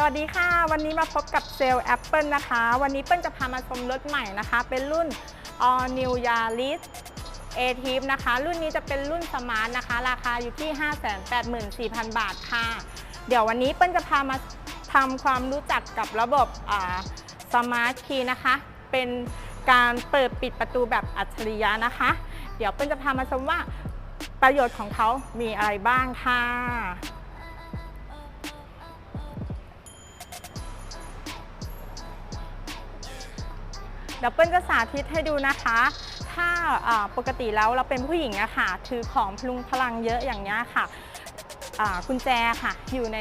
สวัสดีค่ะ วันนี้มาพบกับเซลล์ Apple นะคะ วันนี้เปิ้ลจะพามาชมรถใหม่นะคะ เป็นรุ่น All New Yaris a t i p นะคะ รุ่นนี้จะเป็นรุ่นสมาร์ทนะคะ ราคาอยู่ที่ 584,000 บาทค่ะ เดี๋ยววันนี้เปิ้ลจะพามาทำความรู้จักกับระบบสมาร์ทคีย์นะคะ เป็นการเปิดปิดประตูแบบอัจฉริยะนะคะ เดี๋ยวเปิ้ลจะพามาชมว่าประโยชน์ของเขามีอะไรบ้างค่ะ เดี๋ยวเปิ้ลจะสาธิตให้ดูนะคะ ถ้าปกติแล้วเราเป็นผู้หญิงอะค่ะ ถือของพลุงพลังเยอะอย่างนี้ยค่ะอ่ากุญแจค่ะอยู่ใน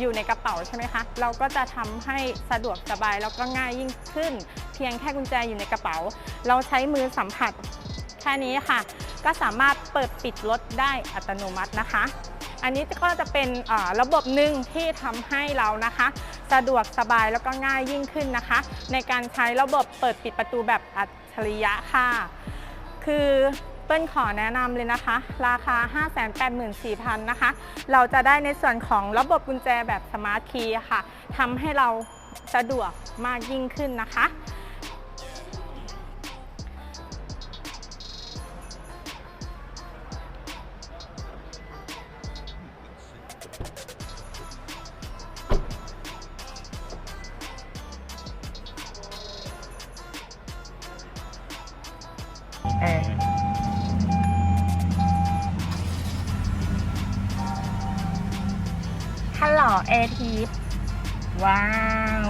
อยู่ในกระเป๋าใช่ไหมคะ เราก็จะทำให้สะดวกสบายแล้วก็ง่ายยิ่งขึ้น เพียงแค่กุญแจอยู่ในกระเป๋า เราใช้มือสัมผัสแค่นี้ค่ะ ก็สามารถเปิดปิดรถได้อัตโนมัตินะคะ อันนี้ก็จะเป็นระบบหนึ่งที่ทำให้เรานะคะ สะดวกสบายแล้วก็ง่ายยิ่งขึ้นนะคะ ในการใช้ระบบเปิดปิดประตูแบบอัจฉริยะค่ะ คือเปิ้ลขอแนะนำเลยนะคะ ราคา 584,000 นะคะ เราจะได้ในส่วนของระบบกุญแจแบบสมาร์ทคีย์ค่ะทำให้เราสะดวกมากยิ่งขึ้นนะคะ เออฮัลโหลเอทีว้าว